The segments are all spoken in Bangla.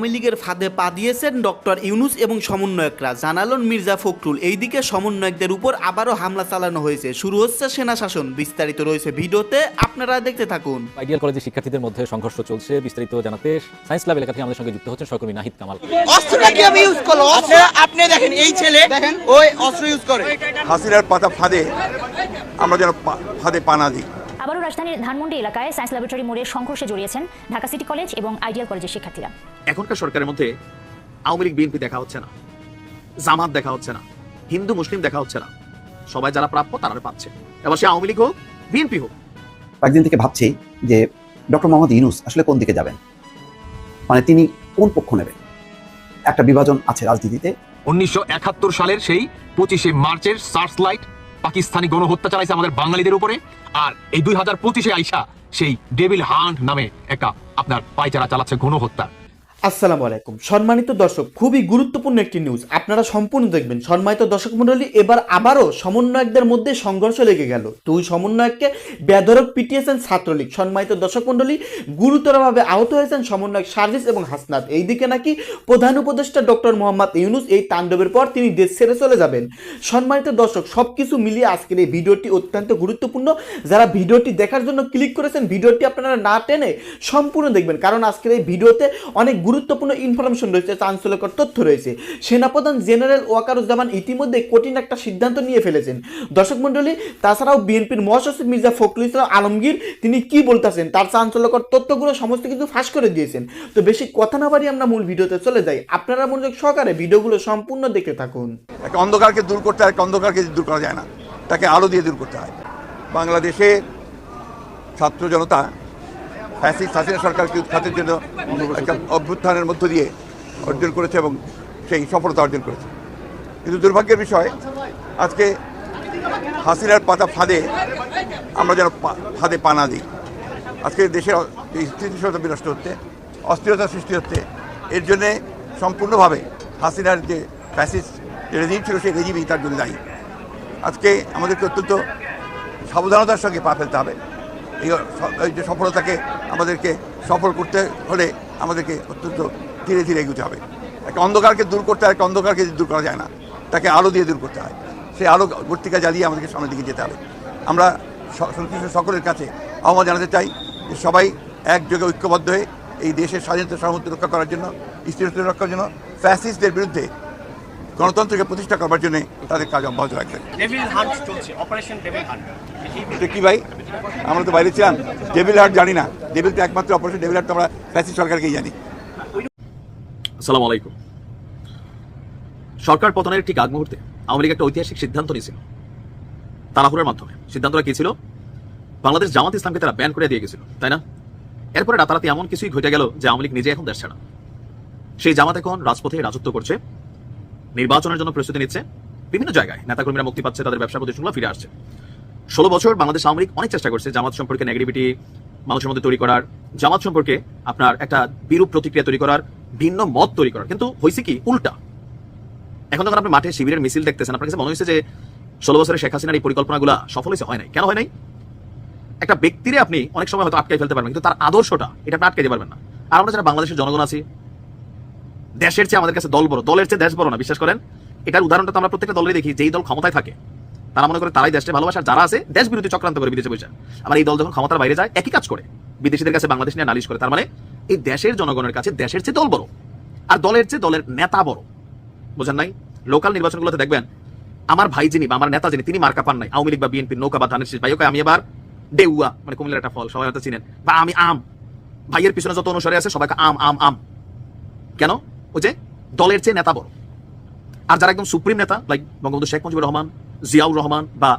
আওয়ামী লীগের ফাঁদে পা দিয়েছেন ডক্টর ইউনুস এবং সমন্বয়করা। জানালেন মির্জা ফখরুল। এইদিকে সমন্বয়কদের উপর আবারও হামলা চালানো হয়েছে। শুরু হচ্ছে সেনা শাসন। বিস্তারিত রয়েছে ভিডিওতে আপনারা দেখতে থাকুন। আইডিয়াল কলেজের শিক্ষার্থীদের মধ্যে সংঘর্ষ চলছে। বিস্তারিত জানাতে সায়েন্স ল্যাব এলাকা থেকে আমাদের সঙ্গে যুক্ত হচ্ছেন সহকর্মী নাহিদ কামাল। অস্ত্রটা কি আমি ইউজ করল অস্ত্র আপনি দেখেন এই ছেলে দেখেন। ওই অস্ত্র ইউজ করে। হাসিনার পাতা ফাঁদে আমরা যেন ফাঁদে পানা দিই। আবারও রাজধানীর ধানমন্ডি এলাকায় সায়েন্স ল্যাবরেটরি মোড়ের সংঘর্ষে জড়িয়েছেন ঢাকা সিটি কলেজ এবং আইডিয়াল কলেজের শিক্ষার্থীরা। এখনকার সরকারের মধ্যে আওয়ামী লীগ বিএনপি দেখা হচ্ছে না। জামাত দেখা হচ্ছে না। হিন্দু মুসলিম দেখা হচ্ছে না। সবাই যারা প্রাপ্য তারা পাচ্ছে। এবার সে আওয়ামী লীগ হোক বিএনপি হোক। কয়েকদিন থেকে ভাবছি যে ডক্টর মোহাম্মদ ইউনুস আসলে কোন দিকে যাবেন? মানে তিনি কোন পক্ষ নেবেন? একটা বিভাজন আছে রাজনীতিতে। উনিশশো একাত্তর সালের সেই পঁচিশে মার্চের সার্চ লাইট পাকিস্তানি গণহত্যা চালাইছে আমাদের বাঙালিদের উপরে, আর এই দুই হাজার পঁচিশে আইসা সেই ডেভিল হান্ট নামে একটা আপনার পায়চারা চালাচ্ছে গণহত্যা। আসসালামু আলাইকুম। সম্মানিত দর্শক, খুবই গুরুত্বপূর্ণ একটি নিউজ আপনারা সম্পূর্ণ দেখবেন। সম্মানিত দর্শক মণ্ডলী, এবার আবারও সমন্বয়কদের মধ্যে সংঘর্ষ লেগে গেল। দুই সমন্বয়ককে বেধরক পিটিয়েছেন ছাত্রলীগ। সম্মানিত দর্শক মণ্ডলী, গুরুতরভাবে আহত হয়েছেন সমন্বয়ক সার্জিস এবং হাসনাত। এইদিকে নাকি প্রধান উপদেষ্টা ডক্টর মোহাম্মদ ইউনুস এই তাণ্ডবের পর তিনি দেশ ছেড়ে চলে যাবেন। সম্মানিত দর্শক, সবকিছু মিলিয়ে আজকের এই ভিডিওটি অত্যন্ত গুরুত্বপূর্ণ। যারা ভিডিওটি দেখার জন্য ক্লিক করেছেন, ভিডিওটি আপনারা না টেনে সম্পূর্ণ দেখবেন। কারণ আজকের এই ভিডিওতে অনেক গুরুত্বপূর্ণ ইনফরমেশন রয়েছে, চাঞ্চল্যকর তথ্য রয়েছে। সেনাপ্রধান জেনারেল ওয়াকারুজ্জামান ইতিমধ্যে কঠিন একটা সিদ্ধান্ত নিয়ে ফেলেছেন। দর্শক মণ্ডলী, তাছাড়াও বিএনপির মহাসচিব মির্জা ফখরুল ইসলাম আলমগীর, তিনি কি বলতেছেন? তার চাঞ্চল্যকর তথ্যগুলো সমস্ত কিছু ফাঁস করে দিয়েছেন। তো বেশি কথা না বাড়িয়ে আমরা মূল ভিডিওতে চলে যাই। আপনারা মনোযোগ সহকারে ভিডিওগুলো সম্পূর্ণ দেখতে থাকুন। একটা অন্ধকারকে দূর করতে হয় অন্ধকারকে দূর করা যায় না। তাকে আলো দিয়ে দূর করতে হয়। বাংলাদেশে ছাত্র জনতা ফ্যাসিস্ট হাসিনা সরকারকে উৎখাতের জন্য একটা অভ্যুত্থানের মধ্য দিয়ে অর্জন করেছে এবং সেই সফলতা অর্জন করেছে। কিন্তু দুর্ভাগ্যের বিষয়, আজকে হাসিনার পাতা ফাঁদে আমরা যেন ফাঁদে পানা দিই। আজকে দেশের স্থিতিশীলতা বিনষ্ট হচ্ছে, অস্থিরতা সৃষ্টি হচ্ছে। এর জন্যে সম্পূর্ণভাবে হাসিনার যে ফ্যাসিস যে রেজিম ছিল, সেই রেজিমই তার জন্য দায়ী। আজকে আমাদেরকে অত্যন্ত সাবধানতার সঙ্গে পা ফেলতে হবে। এই যে সফলতাকে আমাদেরকে সফল করতে হলে আমাদেরকে অত্যন্ত ধীরে ধীরে এগোতে হবে। একটা অন্ধকারকে দূর করতে হয় একটা অন্ধকারকে দূর করা যায় না। তাকে আলো দিয়ে দূর করতে হয়। সেই আলো বর্তিকা জ্বালিয়ে আমাদেরকে সামনের দিকে যেতে হবে। আমরা সংশ্লিষ্ট সকলের কাছে আহ্বান জানাতে চাই যে সবাই একযোগে ঐক্যবদ্ধ হয়ে এই দেশের স্বাধীনতা সামর্থ্য রক্ষা করার জন্য স্থিরতা রক্ষার জন্য ফ্যাসিস্টদের বিরুদ্ধে গণতন্ত্রকে প্রতিষ্ঠা করবার জন্য তাদের কাজ অব্যাহত রাখবেন ডেভিল হান্ট চলছে অপারেশন ডেভিল হান্ট। এটা কি ভাই? আমরা তো বাইরে ছিলাম। ডেভিল হার্ট জানি না। ডেভিল তো একমাত্র অপারেশন ডেভিল হার্ট তো আমরা ফ্যাসিস্ট সরকারকেই জানি। আসসালামু আলাইকুম। সরকার পতনের ঠিক আগ মুহূর্তে আওয়ামী লীগ একটা ঐতিহাসিক সিদ্ধান্ত নিয়েছিল। তাড়াহুড়োর মাধ্যমে। সিদ্ধান্তটা কি ছিল? বাংলাদেশ জামাত ইসলামকে তারা ব্যান করে দিয়ে গেছিল তাই না? এরপরে রাতারাতি এমন কিছুই ঘটে গেল যে আওয়ামী লীগ নিজে এখন দেশ ছাড়া। সেই জামাত এখন রাজপথে রাজত্ব করছে। নির্বাচনের জন্য প্রস্তুতি নিচ্ছে বিভিন্ন জায়গায়। নেতাকর্মীরা মুক্তি পাচ্ছে, তাদের ব্যবসা প্রতিষ্ঠানগুলো ফিরে আসছে। ষোলো বছর বাংলাদেশ আওয়ামী লীগ অনেক চেষ্টা করছে জামাত সম্পর্কে নেগেটিভিটি মানুষের মধ্যে তৈরি করার। জামাত সম্পর্কে আপনার একটা বিরূপ প্রতিক্রিয়া তৈরি করার, ভিন্ন মত তৈরি করার। কিন্তু হয়েছে কি উল্টা। এখন যখন আপনি মাঠে শিবিরের মিছিল দেখতেছেন, আপনার কাছে মনে হয়েছে যে ষোলো বছরের শেখ হাসিনার এই পরিকল্পনাগুলো সফল হয়েছে, হয় নাই? কেন হয় নাই? একটা ব্যক্তিরে আপনি অনেক সময় হয়তো আটকাই ফেলতে পারবেন, কিন্তু তার আদর্শটা, এটা আপনি আটকে দিতে পারবেন না। আর আমরা যারা বাংলাদেশের জনগণ আছি দেশের চেয়ে আমাদের কাছে দল বড়। দলের চেয়ে দেশ বড় না, বিশ্বাস করেন? এটার উদাহরণটা তো আমরা প্রত্যেকটা দলেই দেখি, যেই দল ক্ষমতায় থাকে, তারা মনে করে তারাই দেশকে ভালোবাসার যারা আছে দেশ বিরোধী চক্রান্ত করে বিদেশে বসে। আবার এই দল যখন ক্ষমতার বাইরে যায়, একই কাজ করে। বিদেশিদের কাছে বাংলাদেশ নিয়ে নালিশ করে। তার মানে এই দেশের জনগণের কাছে দেশের চেয়ে দল বড়, আর দলের চেয়ে দলের নেতা বড়। বোঝেন নাই? লোকাল নির্বাচনগুলোতে দেখবেন, আমার ভাই যিনি বা আমার নেতা যিনি, তিনি মার্কা পান নাই। আওয়ামী লীগ বা বিএনপি নৌকা বা ধানের শীষ। ভাই, ওকে আমি এবার ডেউয়া মানে কুমিল্লার একটা ফল, সবাই হয়তো চিনেন। বা আমি আম। ভাইয়ের পিছনে যত অনুসারী আছে, সবাইকে আম আম আম। কেন? ওই যে দলের চেয়ে নেতা বড়। আর যারা একদম সুপ্রিম নেতা লাইক বঙ্গবন্ধু শেখ মুজিবুর রহমান, জিয়াউর রহমান বা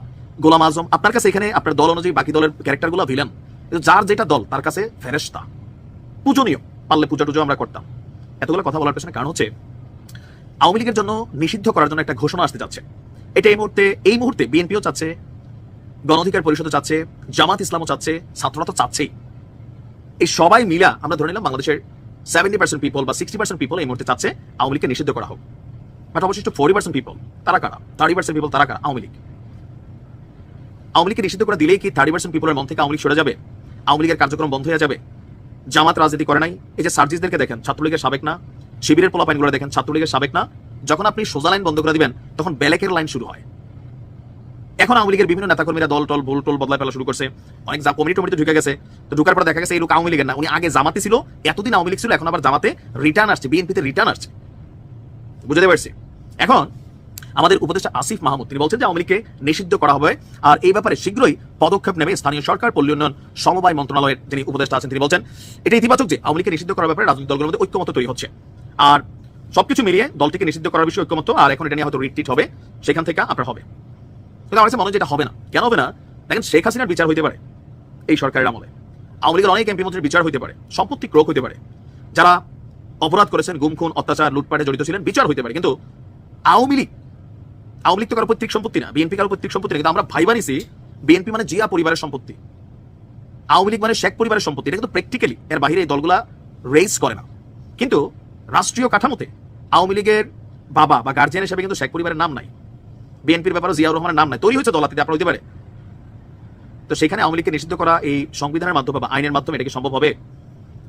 গোলাম আজম, আপনার কাছে এখানে আপনার দল অনুযায়ী বাকি দলের ক্যারেক্টারগুলো ভিলেন যার যেটা দল, তার কাছে ফেরেস্তা পূজনীয়, পারলে পূজা টুজো আমরা করতাম। এতগুলো কথা বলার পেছনে কারণ হচ্ছে, আওয়ামী লীগের জন্য নিষিদ্ধ করার জন্য একটা ঘোষণা আসতে যাচ্ছে। এটা এই মুহূর্তে এই মুহূর্তে বিএনপিও চাচ্ছে গণ অধিকার পরিষদও চাচ্ছে, জামাত ইসলামও চাচ্ছে, ছাত্ররা তো চাচ্ছেই। এই সবাই মিলা আমরা ধরে নিলাম বাংলাদেশের সেভেন্টি পার্সেন্ট পিপল বা সিক্সটি পার্সেন্ট পিপল এই মুহূর্তে চাচ্ছে আওয়ামী লীগকে নিষিদ্ধ করা হোক। বাট অবশিষ্ট ফোর্টি পার্সেন্ট পিপল তারা কারা? থার্টি পার্সেন্ট পিপল তারা কারা? আওয়ামী লীগ। আওয়ামী লীগকে নিষিদ্ধ করে দিলেই কি থার্টি পার্সেন্ট পিপলের মন থেকে আওয়ামী লীগ সরে যাবে? আওয়ামী লীগের কার্যক্রম বন্ধ হয়ে যাবে? জামাত রাজনীতি করে নাই? এই যে সার্জিসদেরকে দেখেন, ছাত্রলীগের সাবেক না, শিবিরের পোলাপাইনগুলো দেখেন, ছাত্রলীগের সাবেক না, যখন আপনি সোজা লাইন বন্ধ করে দিবেন, তখন ব্যালেকের লাইন শুরু হয়। এখন আওয়ামী লীগের বিভিন্ন নেতাকর্মীরা দল টল, ভুল টল বদলায় ফেলা শুরু করছে। অনেক যা কমিটি টমিটি ঢুকে গেছে। তো ঢুকার পর দেখা গেছে এই লোক আওয়ামী লীগের না। উনি আগে জামাতে ছিল, এতদিন আওয়ামী লীগ ছিল, এখন আবার জামাতে রিটার্ন আসছে, বিএনপিতে রিটার্ন আসছে। বুঝতে পারছি? এখন আমাদের উপদেষ্টা আসিফ মাহমুদ, তিনি বলছেন যে আওয়ামী লীগকে নিষিদ্ধ করা হবে আর এই ব্যাপারে শীঘ্রই পদক্ষেপ নেবে স্থানীয় সরকার, পল্লী উন্নয়ন, সমবায় মন্ত্রণালয়ের যিনি উপদেষ্টা আছেন, তিনি বলছেন, এটা ইতিবাচক যে আওয়ামী লীগকে নিষিদ্ধ করার ব্যাপারে রাজনৈতিক দলগুলোর মধ্যে ঐক্যমত তৈরি হচ্ছে। আর সবকিছু মিলিয়ে দলটিকে নিষিদ্ধ করার বিষয়ে ঐক্যমত আর এখন এটা নিয়ে হয়তো রিট্রিট হবে, সেখান থেকে আপনার হবে। কিন্তু আমার কাছে মনে হয় যেটা হবে না। কেন হবে না? দেখেন, শেখ হাসিনার বিচার হইতে পারে এই সরকারের আমলে। আওয়ামী লীগের অনেক এমপি মন্ত্রীর বিচার হইতে পারে, সম্পত্তি ক্রোক হইতে পারে। যারা অপরাধ করেছেন, গুম, খুন, অত্যাচার, লুটপাটে জড়িত ছিলেন, বিচার হইতে পারে। কিন্তু আওয়ামী লীগ আওয়ামী লীগ তো কারও পৈতৃক সম্পত্তি না, বিএনপি কারও পৈতৃক সম্পত্তি না, কিন্তু আমরা ভাই বানিয়েছি, বিএনপি মানে জিয়া পরিবারের সম্পত্তি। আওয়ামী লীগ মানে শেখ পরিবারের সম্পত্তি, এটা কিন্তু প্র্যাকটিক্যালি এর বাইরে এই দলগুলা রেজ করে না। কিন্তু রাষ্ট্রীয় কাঠামোতে আওয়ামী লীগের বাবা বা গার্জিয়ান হিসেবে কিন্তু শেখ পরিবারের নাম নাই। বিএনপির ব্যাপারে জিয়াউর রহমানের নাম নাই। তৈরি হয়েছে দলাতিতে আপনার হইতে পারে। তো সেখানে আওয়ামী লীগকে নিষিদ্ধ করা এই সংবিধানের মাধ্যমে বা আইনের মাধ্যমে এটা কি সম্ভব হবে?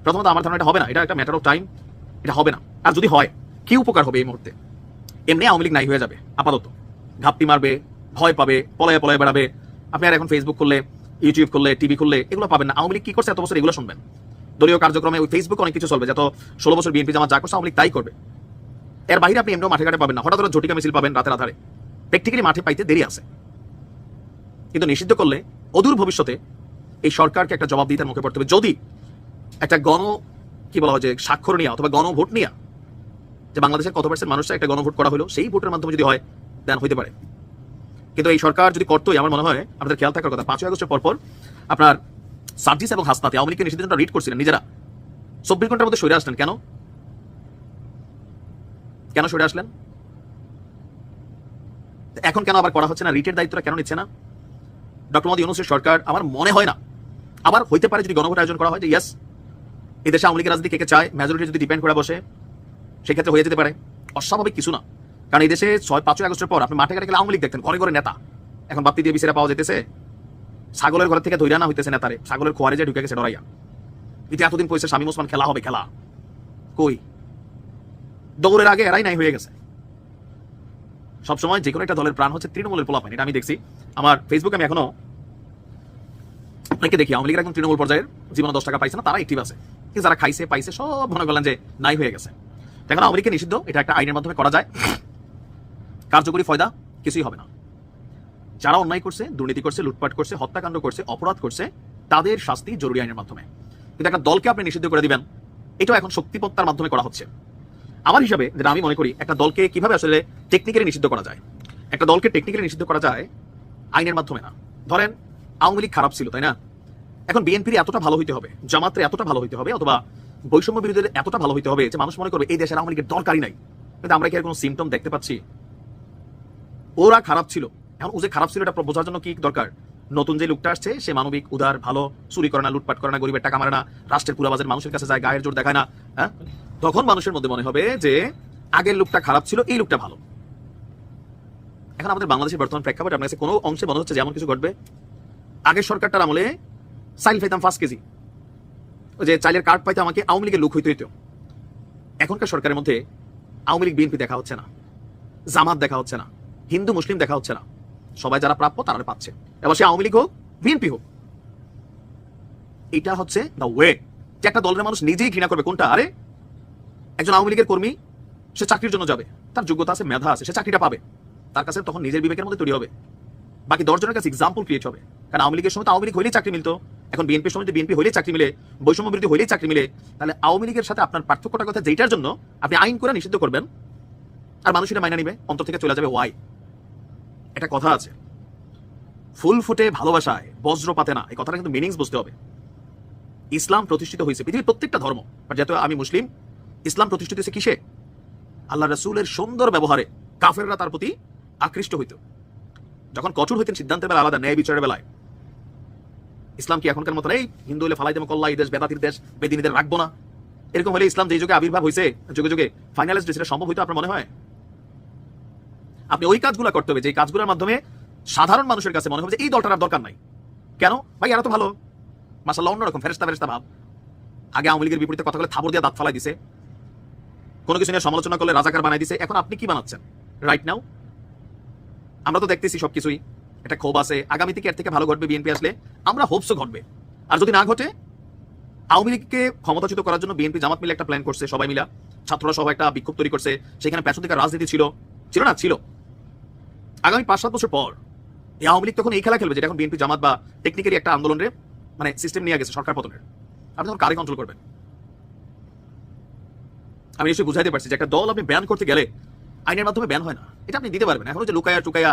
প্রথমত আমার ধারণা এটা হবে না। এটা একটা ম্যাটার অফ টাইম এটা হবে না। আর যদি হয়, কি উপকার হবে এই মুহূর্তে? এমনি আওয়ামী লীগ নাই হয়ে যাবে, আপাতত। ঘাপটি মারবে, ভয় পাবে, পলায়ে পলায়ে বেড়াবে। আপনি আর এখন ফেসবুক করলে ইউটিউব করলে টিভি করলে এগুলো পাবেন না। আওয়ামী লীগ কি করছে এত বছর এগুলো শুনবেন? দলীয় কার্যক্রমে ওই ফেসবুক অনেক কিছু চলবে। যত ষোলো বছর বিএনপি জামা যা করছে, আওয়ামী লীগ তাই করবে। এর বাইরে আপনি এমনিও মাঠে ঘাটে পাবেন না। হঠাৎ করে ঝটিকা মিছিল পাবেন রাতের আধারে। প্র্যাকটিক্যালি মাঠে পাইতে দেরি আছে। কিন্তু নিষিদ্ধ করলে অদূর ভবিষ্যতে এই সরকারকে একটা জবাব দিতে মুখে পড়তে হবে। যদি একটা গণ, কি বলা হয় যে, স্বাক্ষর নিয়ে অথবা গণভোট নিয়ে, যে বাংলাদেশের কত পার্সেন্ট মানুষরা একটা গণভোট করা হলো, সেই ভোটের মাধ্যমে যদি হয় দেন হইতে পারে। কিন্তু এই সরকার যদি করতোই, আমার মনে হয় আপনাদের খেয়াল থাকার কথা, পাঁচই আগস্টের পরপর আপনার সার্জিস এবং হাসনাতে আওয়ামী লীগকে নিষিদ্ধ রিড করছিলেন নিজেরা। চব্বিশ ঘণ্টার মধ্যে সরে আসলেন। কেন? কেন সরে আসলেন? এখন কেন আবার করা হচ্ছে না? রিটের দায়িত্বটা কেন নিচ্ছে না? ডক্টর মোদী, ইউনুসের সরকার আমার মনে হয় না। আবার হইতে পারে যদি গণভোট আয়োজন করা হয় যে ইয়াস এদেশে আওয়ামী লীগের রাজনীতি কে কে চায় মেজরিটি যদি ডিপেন্ড করে বসে, সেক্ষেত্রে হয়ে যেতে পারে। অস্বাভাবিক কিছু না। কারণ এই দেশে ছয়, পাঁচই আগস্টের পর আপনি মাঠে ঘাটে গেলে আওয়ামী লীগ দেখতেন, ঘরে ঘরে নেতা। এখন বাপ্তি দিয়ে বিচেরা পাওয়া যেতেছে। ছাগলের ঘর থেকে ধৈর্য না হইতেছে নেতারে। ছাগলের খোয়ারে যে ঢুকে গেছে ডরাইয়া। ইতি এতদিন পয়সা শামীম ওসমান খেলা হবে, খেলা। কই? দৌড়ের আগে এরাই নাই হয়ে গেছে। সবসময় যে কোনো একটা দলের প্রাণ হচ্ছে তৃণমূলের পোলাপান এটা আমি দেখছি। আমার ফেসবুকে আমি এখনও অনেকে দেখি, আওয়ামী লীগের এখন তৃণমূল পর্যায়ের জীবনে দশ টাকা পাইছে না, তারা অ্যাক্টিভ আছে। যারা খাইছে, পাইছে, সব মনে করলেন যে নাই হয়ে গেছে। এখন আওয়ামী লীগকে নিষিদ্ধ, এটা একটা আইনের মাধ্যমে করা যায়। কার্যকরী ফয়দা, কিছুই হবে না। যারা অন্যায় করছে, দুর্নীতি করছে, লুটপাট করছে, হত্যাকাণ্ড করছে, অপরাধ করছে, তাদের শাস্তি জরুরি আইনের মাধ্যমে। কিন্তু একটা দলকে আপনি নিষিদ্ধ করে দিবেন, এটাও এখন শক্তিপত্তার মাধ্যমে করা হচ্ছে। আমার হিসাবে যেটা আমি মনে করি, একটা দলকে কীভাবে আসলে টেকনিক্যালি নিষিদ্ধ করা যায়? একটা দলকে টেকনিক্যালি নিষিদ্ধ করা যায় আইনের মাধ্যমে না। ধরেন, আওয়ামী লীগ খারাপ ছিল, তাই না? এখন বিএনপির এতটা ভালো হইতে হবে, জামাতের এতটা ভালো হইতে হবে, অথবা বৈষম্য বিরোধীদের এতটা ভালো হইতে হবে যে মানুষ মনে করবে, এই দেশের আওয়ামী লীগের দরকারই নাই। কিন্তু আমরা কি আর কোনো সিমটম দেখতে পাচ্ছি? ওরা খারাপ ছিল। এখন ও যে খারাপ ছিল, এটা বোঝার জন্য কি দরকার? নতুন যে লোকটা আসছে, সে মানবিক উদার, ভালো, চুরি করে না, লুটপাট করে না, গরিবের টাকা মারে না, রাষ্ট্রের পুরাবাজের মানুষের কাছে যায়, গায়ের জোর দেখায় না হ্যাঁ? তখন মানুষের মধ্যে মনে হবে যে, আগের লোকটা খারাপ ছিল, এই লোকটা ভালো। এখন আমাদের বাংলাদেশের বর্তমান প্রেক্ষাপটে আপনার কাছে কোনো অংশে মনে হচ্ছে যেমন কিছু ঘটবে? আগের সরকারটার আমলে চাইল পাইতাম পাঁচ কেজি। যে চাইলের কার্ড পাইতে আমাকে আওয়ামী লীগের লোক হইতে হইতো। এখনকার সরকারের মধ্যে আওয়ামী লীগ বিএনপি দেখা হচ্ছে না। জামাত দেখা হচ্ছে না। হিন্দু, মুসলিম দেখা হচ্ছে না। সবাই যারা প্রাপ্য তারা পাচ্ছে। এবার সে আওয়ামী লীগ হোক, বিএনপি হোক। এটা হচ্ছে দ্য ওয়ে যে একটা দলের মানুষ নিজেই ঘৃণা করবে, কোনটা? আরে, একজন আওয়ামী লীগের কর্মী, সে চাকরির জন্য যাবে। তার যোগ্যতা আছে, মেধা আছে, সে চাকরিটা পাবে। তার কাছে তখন নিজের বিবেকের মধ্যে তৈরি হবে। বাকি দশজনের কাছে এক্সাম্পল ক্রিয়েট হবে। কারণ আওয়ামী লীগের সময় তো আওয়ামী লীগ হইলেই চাকরি মিলতো। এখন বিএনপির সময় বিএনপি হইলেই চাকরি মিলে, বৈষম্য বিরোধী হইলেই চাকরি মিলে, তাহলে আওয়ামী লীগের সাথে আপনার পার্থক্যটা কথা যেটার জন্য আপনি আইন করে নিষিদ্ধ করবেন, আর মানুষ এটা মাইনা নিবে, অন্তর থেকে চলে যাবে ওয়াই একটা কথা আছে। ফুল ফুটে ভালোবাসায় বজ্র পাতে না, এই কথাটা কিন্তু মিনিংস বুঝতে হবে। ইসলাম প্রতিষ্ঠিত হয়েছে, পৃথিবীর প্রত্যেকটা ধর্ম, আর যেহেতু আমি মুসলিম, ইসলাম প্রতিষ্ঠিত হয়েছে কিসে? আল্লাহ রসুলের সুন্দর ব্যবহারে কাফেররা তার প্রতি আকৃষ্ট হইত। যখন কঠোর হইতেন সিদ্ধান্তের বেলা আলাদা ন্যায় বিচারের বেলায়। ইসলাম কি এখনকার মতো এই হিন্দু হলে ফালাই দেবো, কল্লা এই দেশ, বেদাতির দেশ, বেদিনীদের রাখব না। এরকম হলে ইসলাম যে যুগে আবির্ভাব হয়েছে যুগে যুগে ফাইনালাইজ সেটা সম্ভব হইতো আপনার মনে হয়? আপনি ওই কাজগুলো করতে হবে, যে কাজগুলোর মাধ্যমে সাধারণ মানুষের কাছে মনে হবে যে এই দলটার আর দরকার নাই। কেন? ভাই, এরা তো ভালো। মাসাল্লাহ অন্যরকম ফেরেস্তা ফেরেস্তা ভাব। আগে আওয়ামী লীগের বিপরীতে কথা বলে থাবর দিয়ে দাঁত ফালাই দিছে। কোনো কিছু নিয়ে সমালোচনা করলে রাজাকার বানাই দিছে। এখন আপনি কি বানাচ্ছেন? রাইট নাও আমরা তো দেখতেছি সবকিছুই একটা ক্ষোভ আছে। আগামী থেকে এর থেকে ভালো ঘটবে বিএনপি আসলে। আমরা হোপসও ঘটবে। আর যদি না ঘটে, আওয়ামী লীগকে ক্ষমতাচ্যুত করার জন্য বিএনপি জামাত মিলে একটা প্ল্যান করছে সবাই মিলা। ছাত্ররা সবাই একটা বিক্ষোভ তৈরি করছে। সেখানে পেছন থেকে রাজনীতি ছিল। ছিল না? ছিল। আগামী পাঁচ সাত বছর পর, এই আওয়ামী লীগ তখন এই খেলা খেলবে যেটা এখন বিএনপি জামাত বা টেকনিক্যালি একটা আন্দোলনের মানে সিস্টেম নিয়ে গেছে, সরকার পতনের। আপনি তখন কারে কন্ট্রোল করবেন? আমি নিশ্চয়ই বুঝাইতে পারছি যে একটা দল আপনি ব্যান করতে গেলে আইনের মাধ্যমে ব্যান হয় না। এটা আপনি দিতে পারবেন এখন যে লুকায়া টুকায়া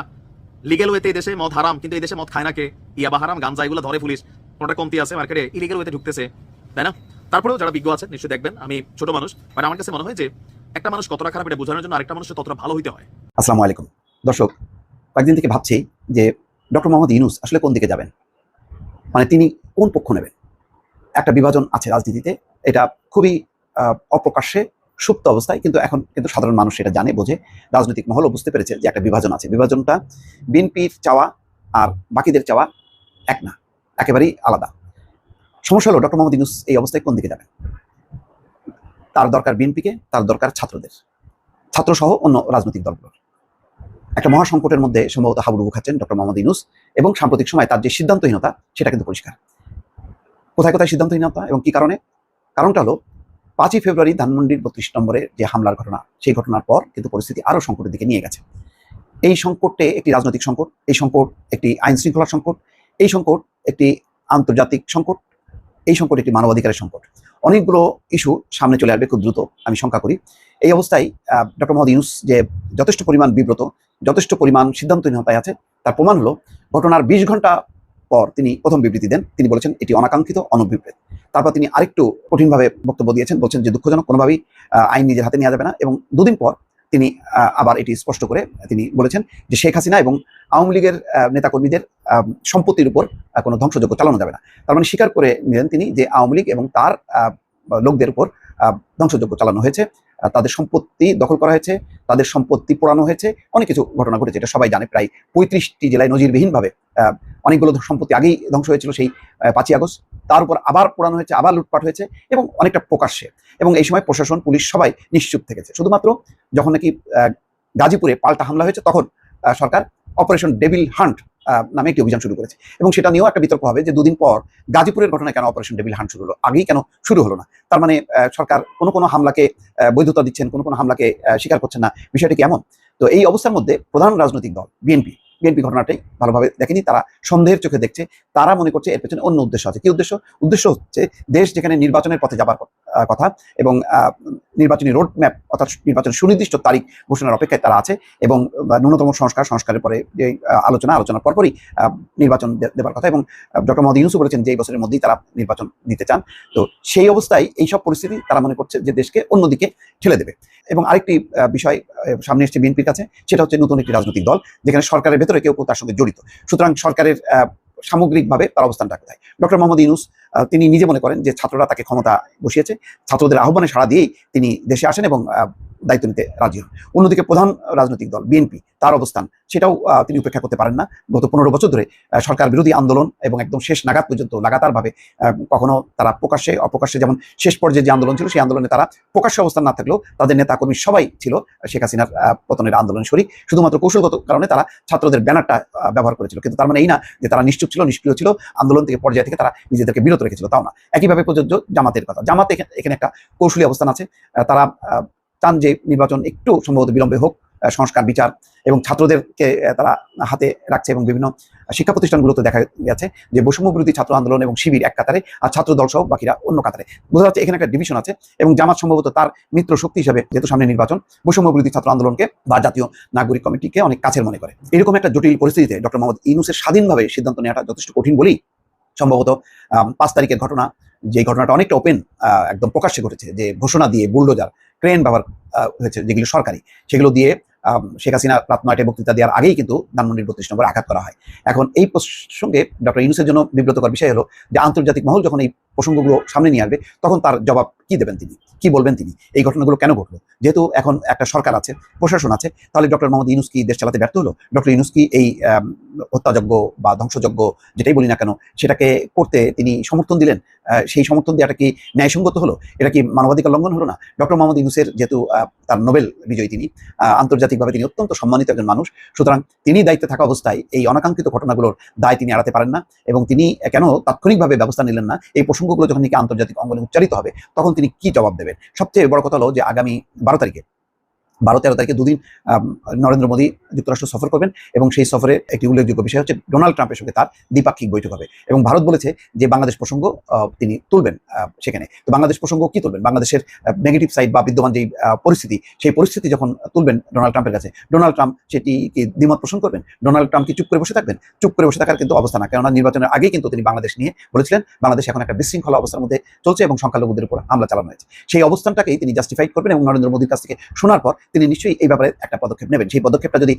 লিগেল ওয়েতে এই দেশে মদ হারাম, কিন্তু এই দেশে মদ খায় না কে? ইয়াবা হারাম, গাঞ্জা, এগুলো ধরে পুলিশ। কোনটা কমতি আছে মার্কেটে ইলিগেল ওয়েতে ঢুকতেছে, তাই না? তারপরেও যারা বিজ্ঞ আছে, নিশ্চয়ই দেখবেন, আমি ছোট মানুষ মানে আমার কাছে মনে হয় যে একটা মানুষ কতটা খারাপ এটা বোঝানোর জন্য আরেকটা মানুষের ততটা ভালো হইতে হয়। আসসালামু আলাইকুম। দর্শক কয়েকদিন থেকে ভাবছি যে ডক্টর মোহাম্মদ ইউনুস আসলে কোন দিকে যাবেন? মানে তিনি কোন পক্ষ নেবেন? একটা বিভাজন আছে রাজনীতিতে, এটা খুবই অপ্রকাশ্যে সুপ্ত অবস্থায়, কিন্তু এখন কিন্তু সাধারণ মানুষ এটা জানে, বোঝে, রাজনৈতিক মহলও বুঝতে পেরেছে যে একটা বিভাজন আছে। বিভাজনটা বিএনপির চাওয়া আর বাকিদের চাওয়া এক না, একেবারেই আলাদা। সমস্যা হলো ডক্টর মোহাম্মদ ইউনুস এই অবস্থায় কোন দিকে যাবেন? তার দরকার বিএনপিকে, তার দরকার ছাত্রদের। ছাত্রসহ অন্য রাজনৈতিক দলগুলোর। একটা মহা সংকটের মধ্যে সম্ভবত হাবুডুবু খাচ্ছেন ডক্টর মোহাম্মদ ইউনুস এবং সাম্প্রতিক সময় তার যে সিদ্ধান্তহীনতা, সেটা কিন্তু পরিষ্কার। কোথায় কোথায় সিদ্ধান্তহীনতা এবং কি কারণে? কারণটা হলো, পাঁচই ফেব্রুয়ারি ধানমন্ডির বত্রিশ নম্বরে যে হামলার ঘটনা, সেই ঘটনার পর কিন্তু পরিস্থিতি আরও সংকটের দিকে নিয়ে গেছে। এই সংকটে একটি রাজনৈতিক সংকট, এই সংকট একটি আইন শৃঙ্খলার সংকট, এই সংকট একটি আন্তর্জাতিক সংকট, এই সংকট একটি মানবাধিকারের সংকট। অনেকগুলো ইস্যু সামনে চলে আসবে খুব দ্রুত, আমি শঙ্কা করি। এই অবস্থায় ডক্টর মোহাম্মদ ইউনুস যে যথেষ্ট পরিমাণ বিব্রত, যথেষ্ট পরিমাণ সিদ্ধান্ত সিদ্ধান্তহীনতায় আছে, তার প্রমাণ হলো, ঘটনার বিশ ঘণ্টা পর তিনি প্রথম বিবৃতি দেন। তিনি বলেছেন, এটি অনাকাঙ্ক্ষিত অনভিপ্রেত তারপর তিনি আরেকটু কঠিনভাবে বক্তব্য দিয়েছেন, বলছেন যে, দুঃখজনক, কোনোভাবেই আইন নিজের হাতে নেওয়া যাবে না। এবং দুদিন পর তিনি আবার এটি স্পষ্ট করে তিনি বলেছেন যে, শেখ হাসিনা এবং আওয়ামী লীগের নেতাকর্মীদের সম্পত্তির উপর কোনো ধ্বংসযোগ্য চালানো যাবে না। তার মানে স্বীকার করে নিলেন তিনি যে আওয়ামী লীগ এবং তার লোকদের উপর ধ্বংসযোগ্য চালানো হয়েছে। তাদের সম্পত্তি দখল করা হয়েছে, তাদের সম্পত্তি পোড়ানো হয়েছে, অনেক কিছু ঘটনা ঘটেছে, এটা সবাই জানে। প্রায় পঁয়ত্রিশটি জেলায় নজিরবিহীনভাবে অনেকগুলো সম্পত্তি আগেই ধ্বংস হয়েছিল সেই পাঁচই আগস্ট। তার উপর আবার পোড়ানো হয়েছে, আবার লুটপাট হয়েছে এবং অনেকটা প্রকাশ্যে। এবং এই সময় প্রশাসন, পুলিশ সবাই নিশ্চুপ থেকেছে। শুধুমাত্র যখন নাকি গাজীপুরে পাল্টা হামলা হয়েছে, তখন সরকার অপারেশন ডেভিল হান্ট নামে একটি অভিযান শুরু করেছে। এবং সেটা নিয়েও একটা বিতর্ক হবে যে দুদিন পর গাজীপুরের ঘটনায় কেন অপারেশন ডেভিল হান্ট শুরু হলো? আগেই কেন শুরু হলো না? তার মানে সরকার কোনো কোনো হামলাকে বৈধতা দিচ্ছেন, কোনো কোনো হামলাকে স্বীকার করছেন না। বিষয়টি কি এমন? তো এই অবস্থার মধ্যে প্রধান রাজনৈতিক দল বিএনপি বিএনপি ঘটনাটাই ভালোভাবে দেখেনি, তারা সন্দেহের চোখে দেখছে, তারা মনে করছে এর পেছনে অন্য উদ্দেশ্য আছে। কি উদ্দেশ্য? উদ্দেশ্য হচ্ছে দেশ যেখানে নির্বাচনের পথে যাবার কথা এবং নির্বাচনী রোড ম্যাপ অর্থাৎ নির্বাচনের সুনির্দিষ্ট তারিখ ঘোষণার অপেক্ষায় তারা আছে এবং ন্যূনতম সংস্কার, সংস্কারের পরে যে আলোচনা, আলোচনার পরপরই নির্বাচন দে- দেবার কথা এবং ডক্টর মোহাম্মদ ইউনুসও বলেছেন যে এই বছরের মধ্যেই তারা নির্বাচন দিতে চান। তো সেই অবস্থায় এইসব পরিস্থিতি তারা মনে করছে যে দেশকে অন্যদিকে ঠেলে দেবে। এবং আরেকটি বিষয় সামনে এসছে বিএনপির কাছে, সেটা হচ্ছে নতুন একটি রাজনৈতিক দল, যেখানে সরকারের ভেতরে কেউ তার সঙ্গে জড়িত। সুতরাং সরকারের সামগ্রিকভাবে তার অবস্থানটা কোথায়? ডক্টর মোহাম্মদ ইউনুস তিনি নিজে মনে করেন যে ছাত্ররা তাকে ক্ষমতা বসিয়েছে। ছাত্রদের আহ্বানে সাড়া দিয়েই তিনি দেশে আসেন এবং দায়িত্ব নিতে রাজি হন। অন্যদিকে প্রধান রাজনৈতিক দল বিএনপি, তার অবস্থান সেটাও তিনি উপেক্ষা করতে পারেন না। গত পনেরো বছর ধরে সরকার বিরোধী আন্দোলন এবং একদম শেষ নাগাদ পর্যন্ত লাগাতারভাবে কখনো তারা প্রকাশ্যে, অপ্রকাশ্যে যেমন শেষ পর্যায়ে যে আন্দোলন ছিল, সেই আন্দোলনে তারা প্রকাশ্যে অবস্থান না থাকলেও তাদের নেতাকর্মী সবাই ছিল, শেখ হাসিনার পতনের আন্দোলন শরিক। শুধুমাত্র কৌশলগত কারণে তারা ছাত্রদের ব্যানারটা ব্যবহার করেছিল। কিন্তু তার মানে এই না যে তারা নিশ্চুপ ছিল, নিষ্ক্রিয় ছিল, আন্দোলন থেকে পর্যায় থেকে তারা নিজেদেরকে বিরত রেখেছিল, তাও না। একইভাবে প্রযোজ্য জামাতের কথা। জামাতে এখানে- একটা কৌশলী অবস্থান আছে। তারা চান যে নির্বাচন একটু সম্ভবত বিলম্বে হোক সংস্কার, বিচার এবং ছাত্রদেরকে তারা হাতে রাখছে এবং বিভিন্ন শিক্ষা প্রতিষ্ঠানগুলোতে দেখা গেছে যে বৈষম্য বিরোধী ছাত্র আন্দোলন এবং শিবির এক কাতারে আর ছাত্র দল সহ বাকিরা অন্য কাতারে। বোঝা যাচ্ছে এখানে একটা ডিভিশন আছে এবং জামাত সম্ভবত তার মিত্র শক্তি হিসেবে যেহেতু সামনে নির্বাচন, বৈষম্য বিরোধী ছাত্র আন্দোলনকে বা জাতীয় নাগরিক কমিটিকে অনেক কাছের মনে করে। এরকম একটা জটিল পরিস্থিতিতে ডক্টর মোহাম্মদ ইউনুসের স্বাধীনভাবে সিদ্ধান্ত নেওয়াটা যথেষ্ট কঠিন বলেই সম্ভবত পাঁচ তারিখের ঘটনা, যে ঘটনাটা অনেকটা ওপেন একদম প্রকাশ্যে ঘটেছে, যে ঘোষণা দিয়ে বুলডোজার ক্রেন ব্যবহার হয়েছে, যেগুলো সরকারি। সেগুলো দিয়ে শেখ হাসিনা রাত নয়টায় বক্তৃতা দেওয়ার আগেই কিন্তু ধানমন্ডির বত্রিশ নম্বর আঘাত করা হয়। এখন এই প্রসঙ্গে ডক্টর ইউনুসের জন্য বিব্রতকর বিষয় হলো যে আন্তর্জাতিক মহল যখন এই প্রসঙ্গগুলো সামনে নিয়ে আসবে, তখন তার জবাব কি দেবেন তিনি? কি বলবেন তিনি? এই ঘটনাগুলো কেন ঘটলো? যেহেতু এখন একটা সরকার আছে, প্রশাসন আছে, তাহলে ডক্টর মোহাম্মদ ইউনুস কি দেশ চালাতে ব্যর্থ হলো? ডক্টর ইউনুস কি এই হত্যাযজ্ঞ বা ধ্বংসযজ্ঞ যেটাই বলি না কেন, সেটাকে করতে তিনি সমর্থন দিলেন? সেই সমর্থন দিয়ে দেওয়াটা কি ন্যায়সঙ্গত হলো? এটা কি মানবাধিকার লঙ্ঘন হলো না? ডক্টর মোহাম্মদ ইউনুসের যেহেতু তার নোবেল বিজয়ী তিনি আন্তর্জাতিকভাবে তিনি অত্যন্ত সম্মানিত একজন মানুষ, সুতরাং তিনি দায়িত্বে থাকা অবস্থায় এই অনাকাঙ্ক্ষিত ঘটনাগুলোর দায় তিনি এড়াতে পারেন না এবং তিনি কেন তাৎক্ষণিকভাবে ব্যবস্থা নিলেন না? এই প্রসঙ্গগুলো যখন নাকি আন্তর্জাতিক অঙ্গনে উচ্চারিত হবে, তখন তিনি কি জবাব দেবেন? সবচেয়ে বড় কথা হলো যে আগামী বারো তারিখে বারো তেরো তারিখে দুদিন নরেন্দ্র মোদী যুক্তরাষ্ট্র সফর করবেন এবং সেই সফরে একটি উল্লেখযোগ্য বিষয় হচ্ছে ডোনাল্ড ট্রাম্পের সঙ্গে তার দ্বিপাক্ষিক বৈঠক হবে। এবং ভারত বলেছে যে বাংলাদেশ প্রসঙ্গ তিনি তুলবেন সেখানে। তো বাংলাদেশ প্রসঙ্গ কি তুলবেন? বাংলাদেশের নেগেটিভ সাইড বা বিদ্যমান আহ, পরিস্থিতি সেই পরিস্থিতি যখন তুলবেন ডোনাল্ড ট্রাম্পের কাছে ডোনাল্ড ট্রাম্প সেটি কি দ্বিমত পোষণ করবেন? ডোনাল্ড ট্রাম্প কি চুপ করে বসে থাকবেন? চুপ করে বসে থাকার কিন্তু অবস্থা না। কেননা নির্বাচনের আগেই কিন্তু তিনি বাংলাদেশ নিয়ে বলেছিলেন বাংলাদেশ এখন একটা বিশৃঙ্খলা অবস্থার মধ্যে চলছে এবং সংখ্যালঘুদের উপর হামলা চালানো হয়েছে। সেই অবস্থানটাকেই তিনি জাস্টিফাইড করবেন এবং নরেন্দ্র মোদীর কাছ থেকে শোনার পর তিনি নিশ্চয়ই এই ব্যাপারে একটা পদক্ষেপ নেবেন। সেই পদক্ষেপটা যদি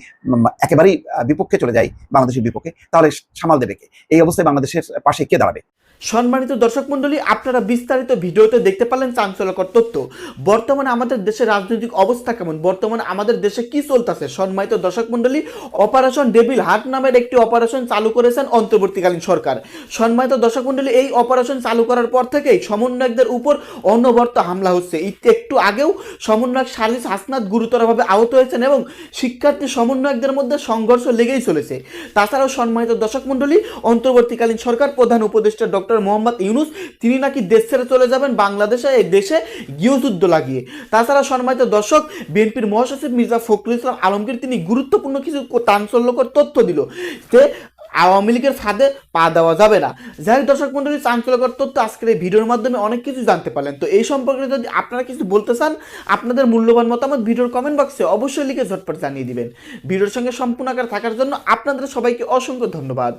একেবারেই বিপক্ষে চলে যায়, বাংলাদেশের বিপক্ষে, তাহলে সামাল দেবে কে? এই অবস্থায় বাংলাদেশের পাশে কে দাঁড়াবে? সম্মানিত দর্শক মণ্ডলী, আপনারা বিস্তারিত ভিডিওতে দেখতে পারলেন চাঞ্চল্যকর তথ্য। বর্তমানে আমাদের দেশের রাজনৈতিক অবস্থা কেমন? বর্তমানে আমাদের দেশে কি চলতেছে? সম্মানিত দর্শক মণ্ডলী অপারেশন ডেভিল হার্ট নামের একটি অপারেশন চালু করেছেন অন্তর্বর্তীকালীন সরকার। সম্মানিত দর্শক মণ্ডলী, এই অপারেশন চালু করার পর থেকেই সমন্বয়কদের উপর অনবর্ত হামলা হচ্ছে। একটু- আগেও সমন্বয়ক সালিস হাসনাত গুরুতরভাবে আহত হয়েছেন এবং শিক্ষার্থী সমন্বয়কদের মধ্যে সংঘর্ষ লেগেই চলেছে। তাছাড়াও সম্মানিত দর্শক মণ্ডলী, অন্তর্বর্তীকালীন সরকার প্রধান উপদেষ্টা ডক্টর মোহাম্মদ ইউনুস, তিনি নাকি দেশ ছেড়ে চলে যাবেন বাংলাদেশে, এই দেশে গৃহযুদ্ধ লাগিয়ে। তাছাড়া সম্মানিত দর্শক, বিএনপির মহাসচিব মির্জা ফখরুল ইসলাম আলমগীর তিনি গুরুত্বপূর্ণ কিছু চাঞ্চল্যকর তথ্য দিল যে, আওয়ামী লীগের ফাঁদে পা দেওয়া যাবে না। যাই দর্শক মন্ডলী চাঞ্চল্যকর তথ্য আজকের এই ভিডিওর মাধ্যমে অনেক কিছু জানতে পারলেন। তো এই সম্পর্কে যদি আপনারা কিছু বলতে চান, আপনাদের মূল্যবান মতামত ভিডিওর কমেন্ট বক্সে অবশ্যই লিখে ঝটপট জানিয়ে দিবেন। ভিডিওর সঙ্গে সম্পূর্ণ আকার থাকার জন্য আপনাদের সবাইকে অসংখ্য ধন্যবাদ।